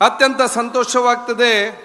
ಅತ್ಯಂತ ಸಂತೋಷವಾಗ್ತದೆ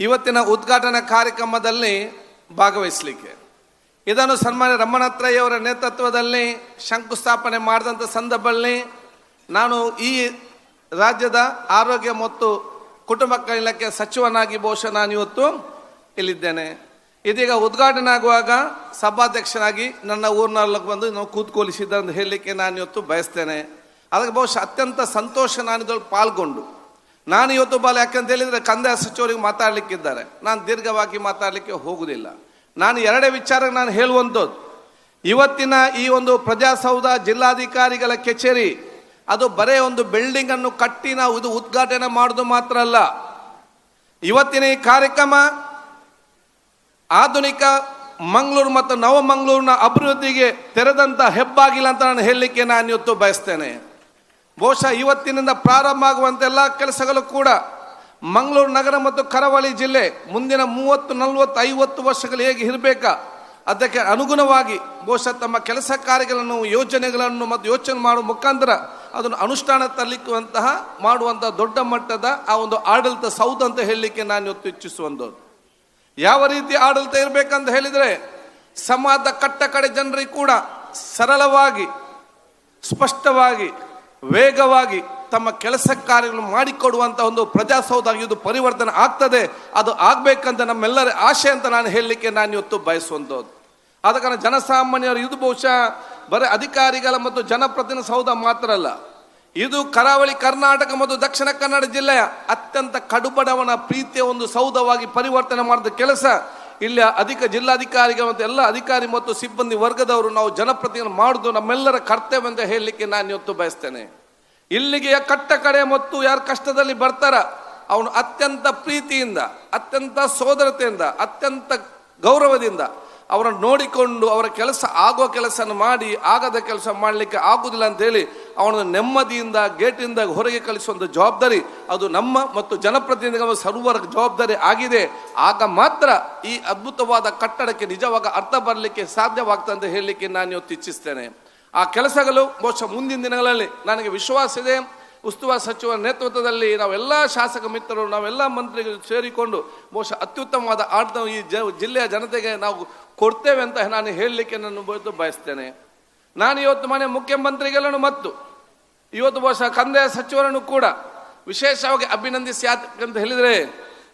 ಇವತ್ತಿನ ಉದ್ಘಾಟನಾ ಕಾರ್ಯಕ್ರಮದಲ್ಲಿ ಭಾಗವಹಿಸಲಿಕ್ಕೆ. ಇದನ್ನು ಸನ್ಮಾನ್ಯ ಅವರ ನೇತೃತ್ವದಲ್ಲಿ ಶಂಕುಸ್ಥಾಪನೆ ಮಾಡಿದಂಥ ಸಂದರ್ಭದಲ್ಲಿ ನಾನು ಈ ರಾಜ್ಯದ ಆರೋಗ್ಯ ಮತ್ತು ಕುಟುಂಬ ಇಲಾಖೆ ಸಚಿವನಾಗಿ ಬಹುಶಃ ನಾನು ಇವತ್ತು ಇಲ್ಲಿದ್ದೇನೆ. ಇದೀಗ ಉದ್ಘಾಟನೆ ಆಗುವಾಗ ಸಭಾಧ್ಯಕ್ಷನಾಗಿ ನನ್ನ ಊರಿನಲ್ಲಿ ಬಂದು ನಾವು ಕೂತ್ಕೊಳಿಸಿದ್ದ ಅಂತ ಹೇಳಲಿಕ್ಕೆ ನಾನು ಇವತ್ತು ಬಯಸ್ತೇನೆ. ಅದಕ್ಕೆ ಬಹುಶಃ ಅತ್ಯಂತ ಸಂತೋಷ ನಾನು ಇದರಲ್ಲಿ ಪಾಲ್ಗೊಂಡು ನಾನು ಇವತ್ತು ಬಾಲ ಯಾಕಂತ ಹೇಳಿದರೆ ಕಂದಾಯ ಸಚಿವರಿಗೆ ಮಾತಾಡಲಿಕ್ಕಿದ್ದಾರೆ. ನಾನು ದೀರ್ಘವಾಗಿ ಮಾತಾಡಲಿಕ್ಕೆ ಹೋಗುವುದಿಲ್ಲ ನಾನು ಎರಡೇ ವಿಚಾರ ನಾನು ಹೇಳುವಂಥದ್ದು. ಇವತ್ತಿನ ಈ ಒಂದು ಪ್ರಜಾಸೌಧ ಜಿಲ್ಲಾಧಿಕಾರಿಗಳ ಕಚೇರಿ, ಅದು ಬರೇ ಒಂದು ಬಿಲ್ಡಿಂಗ್ ಅನ್ನು ಕಟ್ಟಿ ನಾವು ಇದು ಉದ್ಘಾಟನೆ ಮಾಡೋದು ಮಾತ್ರ ಅಲ್ಲ. ಇವತ್ತಿನ ಈ ಕಾರ್ಯಕ್ರಮ ಆಧುನಿಕ ಮಂಗಳೂರು ಮತ್ತು ನವಮಂಗಳೂರಿನ ಅಭಿವೃದ್ಧಿಗೆ ತೆರೆದಂತ ಹೆಬ್ಬಾಗಿಲ್ಲ ಅಂತ ನಾನು ಹೇಳಲಿಕ್ಕೆ ನಾನು ಇವತ್ತು ಬಯಸ್ತೇನೆ. ಬಹುಶಃ ಇವತ್ತಿನಿಂದ ಪ್ರಾರಂಭ ಆಗುವಂತೆಲ್ಲ ಕೆಲಸಗಳು ಕೂಡ ಮಂಗಳೂರು ನಗರ ಮತ್ತು ಕರಾವಳಿ ಜಿಲ್ಲೆ ಮುಂದಿನ ಮೂವತ್ತು, ನಲವತ್ತು, ಐವತ್ತು ವರ್ಷಗಳು ಹೇಗೆ ಇರಬೇಕಾ? ಅದಕ್ಕೆ ಅನುಗುಣವಾಗಿ ಬಹುಶಃ ತಮ್ಮ ಕೆಲಸ ಕಾರ್ಯಗಳನ್ನು, ಯೋಜನೆಗಳನ್ನು ಮತ್ತು ಯೋಚನೆ ಮಾಡುವ ಮುಖಾಂತರ ಅದನ್ನು ಅನುಷ್ಠಾನ ತರಲಿಕ್ಕುವಂತಹ ಮಾಡುವಂಥ ದೊಡ್ಡ ಮಟ್ಟದ ಆ ಒಂದು ಆಡಳಿತ ಸೌಧ ಅಂತ ಹೇಳಲಿಕ್ಕೆ ನಾನು ಇವತ್ತು ಇಚ್ಛಿಸುವಂಥದ್ದು ಯಾವ ರೀತಿ ಆಡಳಿತ ಇರಬೇಕಂತ ಹೇಳಿದರೆ ಸಮಾಜದ ಕಟ್ಟ ಕಡೆ ಜನರಿಗೆ ಕೂಡ ಸರಳವಾಗಿ, ಸ್ಪಷ್ಟವಾಗಿ ವೇಗವಾಗಿ ತಮ್ಮ ಕೆಲಸ ಕಾರ್ಯಗಳನ್ನು ಮಾಡಿಕೊಡುವಂಥ ಒಂದು ಪ್ರಜಾಸೌಧ ಇದು ಪರಿವರ್ತನೆ ಆಗ್ತದೆ. ಅದು ಆಗಬೇಕಂತ ನಮ್ಮೆಲ್ಲರ ಆಶೆ ಅಂತ ನಾನು ಹೇಳಲಿಕ್ಕೆ ನಾನು ಇವತ್ತು ಬಯಸುವಂಥದ್ದು. ಆದ ಕಾರಣ ಜನಸಾಮಾನ್ಯರು ಇದು ಬಹುಶಃ ಬರೀ ಅಧಿಕಾರಿಗಳ ಮತ್ತು ಜನಪ್ರತಿನಿಧಿ ಸೌಧ ಮಾತ್ರ ಅಲ್ಲ. ಇದು ಕರಾವಳಿ ಕರ್ನಾಟಕ ಮತ್ತು ದಕ್ಷಿಣ ಕನ್ನಡ ಜಿಲ್ಲೆಯ ಅತ್ಯಂತ ಕಡುಬಡವನ ಪ್ರೀತಿಯ ಒಂದು ಸೌಧವಾಗಿ ಪರಿವರ್ತನೆ ಮಾಡಿದ ಕೆಲಸ. ಇಲ್ಲಿ ಅಧಿಕ ಜಿಲ್ಲಾಧಿಕಾರಿಗಳು ಮತ್ತು ಎಲ್ಲ ಅಧಿಕಾರಿ ಮತ್ತು ಸಿಬ್ಬಂದಿ ವರ್ಗದವರು ನಾವು ಜನಪ್ರತಿನಿಧಿ ಮಾಡುವುದು ನಮ್ಮೆಲ್ಲರ ಕರ್ತವ್ಯ ಅಂತ ಹೇಳಲಿಕ್ಕೆ ನಾನು ಇವತ್ತು ಬಯಸ್ತೇನೆ. ಇಲ್ಲಿಗೆ ಕಟ್ಟ ಕಡೆ ಮತ್ತು ಯಾರು ಕಷ್ಟದಲ್ಲಿ ಬರ್ತಾರ, ಅವನು ಅತ್ಯಂತ ಪ್ರೀತಿಯಿಂದ, ಅತ್ಯಂತ ಸೋದರತೆಯಿಂದ, ಅತ್ಯಂತ ಗೌರವದಿಂದ ಅವರನ್ನು ನೋಡಿಕೊಂಡು ಅವರ ಕೆಲಸ ಆಗೋ ಕೆಲಸ ಮಾಡಿ ಆಗದ ಕೆಲಸ ಮಾಡಲಿಕ್ಕೆ ಆಗುವುದಿಲ್ಲ ಅಂತ ಹೇಳಿ ಅವನ ನೆಮ್ಮದಿಯಿಂದ, ಗೇಟಿಂದ ಹೊರಗೆ ಕಳಿಸುವಂಥ ಜವಾಬ್ದಾರಿ ಅದು ನಮ್ಮ ಮತ್ತು ಜನಪ್ರತಿನಿಧಿಗಳ ಸರ್ವರ ಜವಾಬ್ದಾರಿ ಆಗಿದೆ. ಆಗ ಮಾತ್ರ ಈ ಅದ್ಭುತವಾದ ಕಟ್ಟಡಕ್ಕೆ ನಿಜವಾಗ ಅರ್ಥ ಬರಲಿಕ್ಕೆ ಸಾಧ್ಯವಾಗ್ತದೆ ಅಂತ ಹೇಳಲಿಕ್ಕೆ ನಾನು ಇವತ್ತು ಇಚ್ಛಿಸ್ತೇನೆ. ಆ ಕೆಲಸಗಳು ಬಹುಶಃ ಮುಂದಿನ ದಿನಗಳಲ್ಲಿ ನನಗೆ ವಿಶ್ವಾಸ ಇದೆ. ಉಸ್ತುವಾರಿ ಸಚಿವರ ನೇತೃತ್ವದಲ್ಲಿ ನಾವೆಲ್ಲ ಶಾಸಕ ಮಿತ್ರರು, ನಾವೆಲ್ಲ ಮಂತ್ರಿಗಳು ಸೇರಿಕೊಂಡು ಬಹುಶಃ ಅತ್ಯುತ್ತಮವಾದ ಆಡಳಿತ ಈ ಜ, ಜಿಲ್ಲೆಯ ಜನತೆಗೆ ನಾವು ಕೊಡ್ತೇವೆ ಅಂತ ನಾನು ಹೇಳಲಿಕ್ಕೆ ನಾನು ಬಯಸ್ತೇನೆ. ನಾನು ಇವತ್ತು ಮನೆ ಮುಖ್ಯಮಂತ್ರಿಗಳನ್ನು ಮತ್ತು ಇವತ್ತು ಬಹುಶಃ ಕಂದಾಯ ಸಚಿವರನ್ನು ಕೂಡ ವಿಶೇಷವಾಗಿ ಅಭಿನಂದಿಸಿ ಅಂತ ಹೇಳಿದರೆ,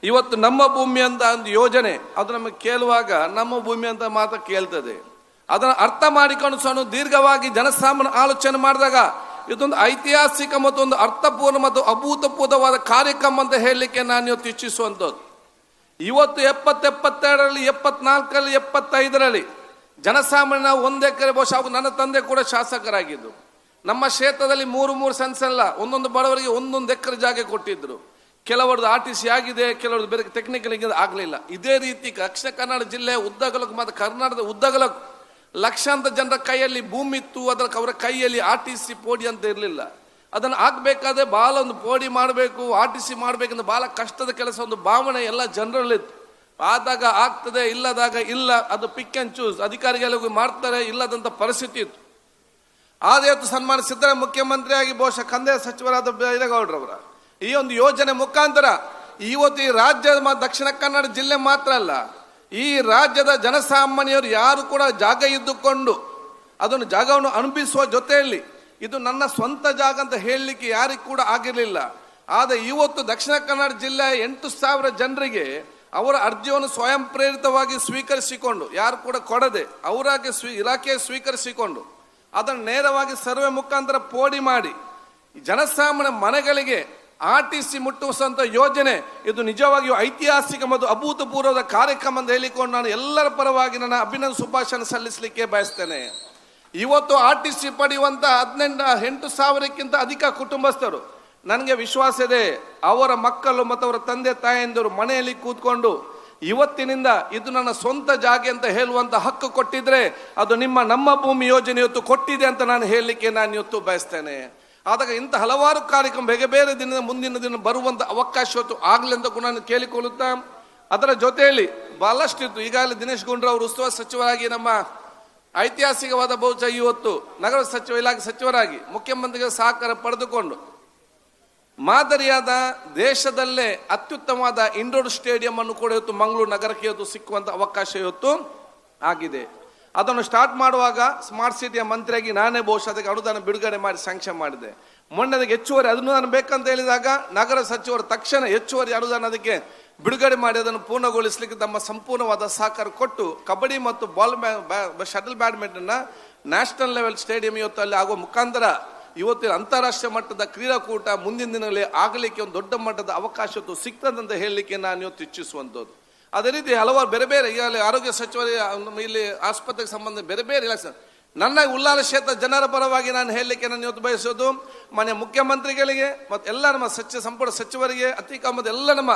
ಇವತ್ತು ನಮ್ಮ ಭೂಮಿ ಅಂತ ಒಂದು ಯೋಜನೆ, ಅದು ನಮಗೆ ಕೇಳುವಾಗ ನಮ್ಮ ಭೂಮಿ ಅಂತ ಮಾತ್ರ ಕೇಳ್ತದೆ. ಅದನ್ನು ಅರ್ಥ ಮಾಡಿಕೊಂಡು ಸಹ ದೀರ್ಘವಾಗಿ ಜನಸಾಮಾನ್ಯ ಆಲೋಚನೆ ಮಾಡಿದಾಗ ಇದೊಂದು ಐತಿಹಾಸಿಕ ಮತ್ತು ಒಂದು ಅರ್ಥಪೂರ್ಣ ಮತ್ತು ಅಭೂತಪೂರ್ವವಾದ ಕಾರ್ಯಕ್ರಮ ಅಂತ ಹೇಳಲಿಕ್ಕೆ ನಾನು ಇವತ್ತು ಇಚ್ಛಿಸುವಂಥದ್ದು. ಇವತ್ತು ಎಪ್ಪತ್ತೆಪ್ಪತ್ತೆರಡರಲ್ಲಿ, ಎಪ್ಪತ್ನಾಲ್ಕರಲ್ಲಿ, ಎಪ್ಪತ್ತೈದರಲ್ಲಿ ಜನಸಾಮಾನ್ಯ ಒಂದು ಎಕರೆ ಬಹುಶಃ ನನ್ನ ತಂದೆ ಕೂಡ ಶಾಸಕರಾಗಿದ್ದು. ನಮ್ಮ ಕ್ಷೇತ್ರದಲ್ಲಿ ಮೂರು ಮೂರು ಸೆನ್ಸ್ ಅಲ್ಲ ಒಂದೊಂದು ಬಡವರಿಗೆ ಒಂದೊಂದು ಎಕರೆ ಜಾಗ ಕೊಟ್ಟಿದ್ದರು ಕೆಲವರದ್ದು ಆರ್ ಟಿ ಸಿ ಆಗಿದೆ, ಕೆಲವರದ್ದು ಬೇರೆ ಟೆಕ್ನಿಕಲ್ ಆಗಲಿಲ್ಲ. ಇದೇ ರೀತಿ ದಕ್ಷಿಣ ಕನ್ನಡ ಜಿಲ್ಲೆ ಉದ್ದಗಲಕ್ಕೂ ಮತ್ತು ಕರ್ನಾಟಕದ ಉದ್ದಗಲಕ್ಕೂ ಲಕ್ಷಾಂತರ ಜನರ ಕೈಯಲ್ಲಿ ಭೂಮಿ ಇತ್ತು, ಅದರ ಅವರ ಕೈಯಲ್ಲಿ ಆರ್ ಟಿ ಸಿ ಪೋಡಿ ಅಂತ ಇರಲಿಲ್ಲ. ಅದನ್ನು ಹಾಕಬೇಕಾದ್ರೆ ಭಾಳ ಒಂದು ಪೋಡಿ ಮಾಡಬೇಕು, ಆರ್ ಟಿ ಸಿ ಮಾಡಬೇಕಂದ್ರೆ ಭಾಳ ಕಷ್ಟದ ಕೆಲಸ, ಒಂದು ಭಾವನೆ ಎಲ್ಲ ಜನರಲ್ಲಿತ್ತು. ಆದಾಗ ಆಗ್ತದೆ, ಇಲ್ಲದಾಗ ಇಲ್ಲ, ಅದು ಪಿಕ್ ಆ್ಯಂಡ್ ಚೂಸ್ ಅಧಿಕಾರಿಗಳಿಗೂ ಮಾಡ್ತಾರೆ ಇಲ್ಲದಂಥ ಪರಿಸ್ಥಿತಿ ಇತ್ತು. ಆದರೆ ಸನ್ಮಾನ ಮುಖ್ಯಮಂತ್ರಿಯಾಗಿ ಬಹುಶಃ ಕಂದಾಯ ಸಚಿವರಾದ ಬೈರೇಗೌಡರವರ ಈ ಒಂದು ಯೋಜನೆ ಮುಖಾಂತರ ಇವತ್ತು ಈ ರಾಜ್ಯದ ಮ- ದಕ್ಷಿಣ ಕನ್ನಡ ಜಿಲ್ಲೆ ಮಾತ್ರ ಅಲ್ಲ ಈ ರಾಜ್ಯದ ಜನಸಾಮಾನ್ಯರು ಯಾರು ಕೂಡ ಜಾಗ ಇದ್ದುಕೊಂಡು ಅದನ್ನು ಜಾಗವನ್ನು ಅನುಭವಿಸುವ ಜೊತೆಯಲ್ಲಿ ಇದು ನನ್ನ ಸ್ವಂತ ಜಾಗ ಅಂತ ಹೇಳಲಿಕ್ಕೆ ಯಾರಿಗೂ ಕೂಡ ಆಗಿರಲಿಲ್ಲ. ಆದರೆ ಇವತ್ತು ದಕ್ಷಿಣ ಕನ್ನಡ ಜಿಲ್ಲೆಯ ಎಂಟು ಸಾವಿರ ಜನರಿಗೆ ಅವರ ಅರ್ಜಿಯನ್ನು ಸ್ವಯಂ ಪ್ರೇರಿತವಾಗಿ ಸ್ವೀಕರಿಸಿಕೊಂಡು, ಯಾರು ಕೂಡ ಕೊಡದೆ ಅವರಾಗಿ ಸ್ವೀ, ಇಲಾಖೆ ಸ್ವೀಕರಿಸಿಕೊಂಡು ಅದನ್ನು ನೇರವಾಗಿ ಸರ್ವೆ ಮುಖಾಂತರ ಪೋಡಿ ಮಾಡಿ ಜನಸಾಮಾನ್ಯ ಮನೆಗಳಿಗೆ ಆರ್ ಟಿ ಸಿ ಮುಟ್ಟಿಸುವಂಥ ಯೋಜನೆ, ಇದು ನಿಜವಾಗಿಯೂ ಐತಿಹಾಸಿಕ ಮತ್ತು ಅಭೂತಪೂರ್ವದ ಕಾರ್ಯಕ್ರಮ ಅಂತ ಹೇಳಿಕೊಂಡು ನಾನು ಎಲ್ಲರ ಪರವಾಗಿ ನನ್ನ ಅಭಿನಂದ ಶುಭಾಶಯ ಸಲ್ಲಿಸಲಿಕ್ಕೆ ಬಯಸ್ತೇನೆ. ಇವತ್ತು ಆರ್ ಟಿ ಸಿ ಪಡೆಯುವಂಥ ಹದಿನೆಂಟು, ಎಂಟು ಸಾವಿರಕ್ಕಿಂತ ಅಧಿಕ ಕುಟುಂಬಸ್ಥರು, ನನಗೆ ವಿಶ್ವಾಸ ಇದೆ, ಅವರ ಮಕ್ಕಳು ಮತ್ತು ಅವರ ತಂದೆ, ತಾಯಂದಿರು ಮನೆಯಲ್ಲಿ ಕೂತ್ಕೊಂಡು ಇವತ್ತಿನಿಂದ ಇದು ನನ್ನ ಸ್ವಂತ ಜಾಗೆ ಅಂತ ಹೇಳುವಂತ ಹಕ್ಕು ಕೊಟ್ಟಿದ್ರೆ ಅದು ನಿಮ್ಮ ನಮ್ಮ ಭೂಮಿ ಯೋಜನೆ ಇವತ್ತು ಕೊಟ್ಟಿದೆ ಅಂತ ನಾನು ಹೇಳಲಿಕ್ಕೆ ನಾನು ಇವತ್ತು ಬಯಸ್ತೇನೆ. ಆದಾಗ ಇಂಥ ಹಲವಾರು ಕಾರ್ಯಕ್ರಮ ಬೇರೆ ಬೇರೆ ದಿನದ ಮುಂದಿನ ದಿನ ಬರುವಂಥ ಅವಕಾಶ ಆಗಲಿ ಅಂತ ಕೂಡ ಕೇಳಿಕೊಳ್ಳುತ್ತಾ, ಅದರ ಜೊತೆಯಲ್ಲಿ ಬಹಳಷ್ಟು ಇತ್ತು ಈಗಾಗಲೇ ದಿನೇಶ್ ಗುಂಡ್ರು ಅವರು ಉಸ್ತುವಾರಿ ಸಚಿವರಾಗಿ ನಮ್ಮ ಐತಿಹಾಸಿಕವಾದ ಬಹುಶಃ ಇವತ್ತು ನಗರ ಸಚಿವ, ಇಲಾಖೆ ಸಚಿವರಾಗಿ ಮುಖ್ಯಮಂತ್ರಿಗಳ ಸಹಕಾರ ಪಡೆದುಕೊಂಡು ಮಾದರಿಯಾದ ದೇಶದಲ್ಲೇ ಅತ್ಯುತ್ತಮವಾದ ಇಂಡೋರ್ ಸ್ಟೇಡಿಯಂ ಅನ್ನು ಕೂಡ ಇವತ್ತು ಮಂಗಳೂರು ನಗರಕ್ಕೆ ಇವತ್ತು ಸಿಕ್ಕುವಂಥ ಅವಕಾಶ ಇವತ್ತು ಆಗಿದೆ. ಅದನ್ನು ಸ್ಟಾರ್ಟ್ ಮಾಡುವಾಗ ಸ್ಮಾರ್ಟ್ ಸಿಟಿಯ ಮಂತ್ರಿಯಾಗಿ ನಾನೇ ಬಹುಶಃ ಅದಕ್ಕೆ ಅನುದಾನ ಬಿಡುಗಡೆ ಮಾಡಿ ಸ್ಯಾಂಕ್ಷನ್ ಮಾಡಿದೆ. ಮೊನ್ನೆ ಅದಕ್ಕೆ ಹೆಚ್ಚುವರಿ ಅನುದಾನ ಬೇಕಂತ ಹೇಳಿದಾಗ ನಗರ ಸಚಿವರು ತಕ್ಷಣ ಹೆಚ್ಚುವರಿ ಅನುದಾನ ಅದಕ್ಕೆ ಬಿಡುಗಡೆ ಮಾಡಿ ಅದನ್ನು ಪೂರ್ಣಗೊಳಿಸಲಿಕ್ಕೆ ತಮ್ಮ ಸಂಪೂರ್ಣವಾದ ಸಹಕಾರ ಕೊಟ್ಟು ಕಬಡ್ಡಿ ಮತ್ತು ಬಾಲ್ ಶಟಲ್ ಬ್ಯಾಡ್ಮಿಂಟನ್ನ ನ್ಯಾಷನಲ್ ಲೆವೆಲ್ ಸ್ಟೇಡಿಯಂ ಇವತ್ತು ಅಲ್ಲಿ ಆಗುವ ಮುಖಾಂತರ ಇವತ್ತಿನ ಅಂತಾರಾಷ್ಟ್ರೀಯ ಮಟ್ಟದ ಕ್ರೀಡಾಕೂಟ ಮುಂದಿನ ದಿನಗಳಲ್ಲಿ ಆಗಲಿಕ್ಕೆ ಒಂದು ದೊಡ್ಡ ಮಟ್ಟದ ಅವಕಾಶ ಸಿಗ್ತದಂತ ಹೇಳಲಿಕ್ಕೆ ನಾನು ಇವತ್ತು ಇಚ್ಛಿಸುವಂಥದ್ದು. ಅದೇ ರೀತಿ ಹಲವಾರು ಬೇರೆ ಬೇರೆ ಈಗ ಅಲ್ಲಿ ಆರೋಗ್ಯ ಸಚಿವರ ಇಲ್ಲಿ ಆಸ್ಪತ್ರೆಗೆ ಸಂಬಂಧ ಬೇರೆ ಬೇರೆ ಇಲಾಖೆ. ನನ್ನ ಉಲ್ಲಾಲ ಕ್ಷೇತ್ರ ಜನರ ಪರವಾಗಿ ನಾನು ಹೇಳಲಿಕ್ಕೆ ನಾನು ಇವತ್ತು ಬಯಸೋದು ಮನೆ ಮುಖ್ಯಮಂತ್ರಿಗಳಿಗೆ ಮತ್ತು ಎಲ್ಲ ನಮ್ಮ ಸಚಿವ, ಸಂಪುಟ ಸಚಿವರಿಗೆ, ಅತಿ ಮತ್ತು ಎಲ್ಲ ನಮ್ಮ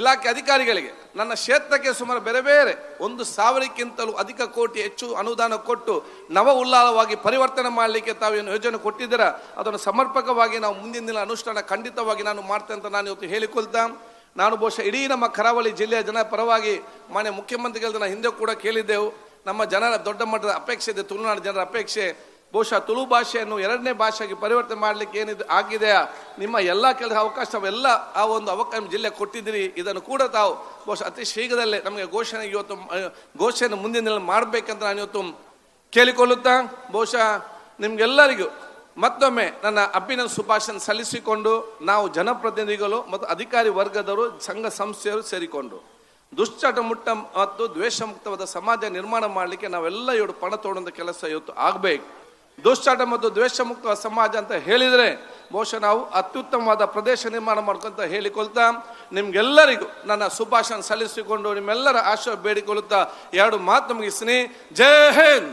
ಇಲಾಖೆ ಅಧಿಕಾರಿಗಳಿಗೆ, ನನ್ನ ಕ್ಷೇತ್ರಕ್ಕೆ ಸುಮಾರು ಬೇರೆ ಬೇರೆ ಒಂದು ಸಾವಿರಕ್ಕಿಂತಲೂ ಅಧಿಕ ಕೋಟಿ ಹೆಚ್ಚು ಅನುದಾನ ಕೊಟ್ಟು ನವ ಉಲ್ಲಾಲವಾಗಿ ಪರಿವರ್ತನೆ ಮಾಡಲಿಕ್ಕೆ ತಾವು ಏನು ಯೋಜನೆ ಕೊಟ್ಟಿದ್ದೀರಾ? ಅದನ್ನು ಸಮರ್ಪಕವಾಗಿ ನಾವು ಮುಂದಿನ ದಿನ ಅನುಷ್ಠಾನ ಖಂಡಿತವಾಗಿ ನಾನು ಮಾಡ್ತೇನೆ ಅಂತ ನಾನು ಇವತ್ತು ಹೇಳಿಕೊಳ್ತಾ ನಾನು ಬಹುಶಃ ಇಡೀ ನಮ್ಮ ಕರಾವಳಿ ಜಿಲ್ಲೆಯ ಜನ ಪರವಾಗಿ ಮಾನ್ಯ ಮುಖ್ಯಮಂತ್ರಿಗಳ ಹಿಂದೆ ಕೂಡ ಕೇಳಿದ್ದೆವು. ನಮ್ಮ ಜನರ ದೊಡ್ಡ ಮಟ್ಟದ ಅಪೇಕ್ಷೆ ಇದೆ, ತುಳುನಾಡು ಜನರ ಅಪೇಕ್ಷೆ. ಬಹುಶಃ ತುಳು ಭಾಷೆಯನ್ನು ಎರಡನೇ ಭಾಷೆಗೆ ಪರಿವರ್ತನೆ ಮಾಡಲಿಕ್ಕೆ ಏನಿದೆ, ಆಗಿದೆಯಾ? ನಿಮ್ಮ ಎಲ್ಲ ಕೆಲಸ, ಅವಕಾಶ ತಾವೆಲ್ಲ ಆ ಒಂದು ಅವಕಾಶ ಜಿಲ್ಲೆ ಕೊಟ್ಟಿದ್ದೀರಿ. ಇದನ್ನು ಕೂಡ ತಾವು ಬಹುಶಃ ಅತಿ ಶೀಘ್ರದಲ್ಲೇ ನಮಗೆ ಘೋಷಣೆ ಇವತ್ತು ಘೋಷಣೆ ಮುಂದಿನ ದಿನ ಮಾಡಬೇಕಂತ ನಾನು ಇವತ್ತು ಕೇಳಿಕೊಳ್ಳುತ್ತಾ, ಬಹುಶಃ ನಿಮ್ಗೆಲ್ಲರಿಗೂ ಮತ್ತೊಮ್ಮೆ ನನ್ನ ಅಭಿನ ಶುಭಾಶಯ ಸಲ್ಲಿಸಿಕೊಂಡು ನಾವು ಜನಪ್ರತಿನಿಧಿಗಳು ಮತ್ತು ಅಧಿಕಾರಿ ವರ್ಗದವರು, ಸಂಘ ಸಂಸ್ಥೆಯರು ಸೇರಿಕೊಂಡು ದುಶ್ಚಟ ಮುಟ್ಟ ಮತ್ತು ದ್ವೇಷ ಮುಕ್ತವಾದ ಸಮಾಜ ನಿರ್ಮಾಣ ಮಾಡಲಿಕ್ಕೆ ನಾವೆಲ್ಲ ಇವರು ಪಣ ತೋಡುವಂಥ ಕೆಲಸ ಇವತ್ತು ಆಗಬೇಕು. ದುಶ್ಚಟ ಮತ್ತು ದ್ವೇಷ ಸಮಾಜ ಅಂತ ಹೇಳಿದರೆ ಬಹುಶಃ ನಾವು ಅತ್ಯುತ್ತಮವಾದ ಪ್ರದೇಶ ನಿರ್ಮಾಣ ಮಾಡ್ಕೊಂತ ಹೇಳಿಕೊಳ್ತಾ ನಿಮ್ಗೆಲ್ಲರಿಗೂ ನನ್ನ ಶುಭಾಶಯ ಸಲ್ಲಿಸಿಕೊಂಡು ನಿಮ್ಮೆಲ್ಲರ ಆಶಯ ಬೇಡಿಕೊಳ್ಳುತ್ತಾ ಎರಡು ಮಾತು ಮುಗಿಸ್ತೀನಿ. ಜೈ ಹಿಂದ್!